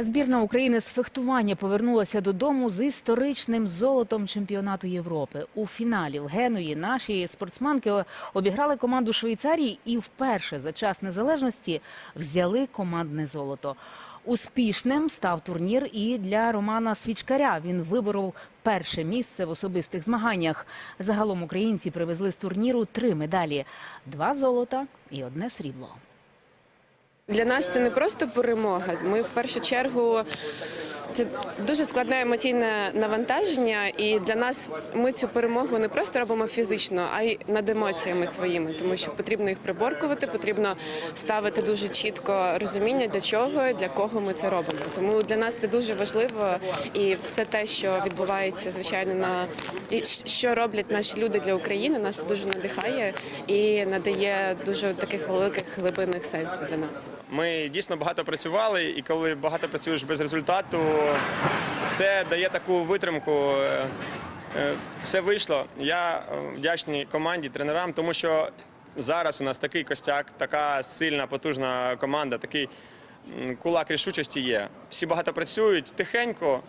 Збірна України з фехтування повернулася додому з історичним золотом чемпіонату Європи. У фіналі в Генуї наші спортсменки обіграли команду Швейцарії і вперше за час незалежності взяли командне золото. Успішним став турнір і для Романа Свічкаря. Він виборов перше місце в особистих змаганнях. Загалом українці привезли з турніру три медалі: два золота і одне срібло. Для нас це не просто перемога. Ми в першу чергу це дуже складне емоційне навантаження, і для нас ми цю перемогу не просто робимо фізично, а й над емоціями своїми, тому що потрібно їх приборкувати, потрібно ставити дуже чітко розуміння для чого, для кого ми це робимо. Тому для нас це дуже важливо, і все те, що відбувається, звичайно, на і що роблять наші люди для України, нас це дуже надихає і надає дуже таких великих глибинних сенсів для нас. Ми дійсно багато працювали, і коли багато працюєш без результату, це дає таку витримку. Е, е, Все вийшло. Я е, вдячний команді, тренерам, тому що зараз у нас такий костяк, така сильна, потужна команда, такий кулак рішучості є. Всі багато працюють тихенько,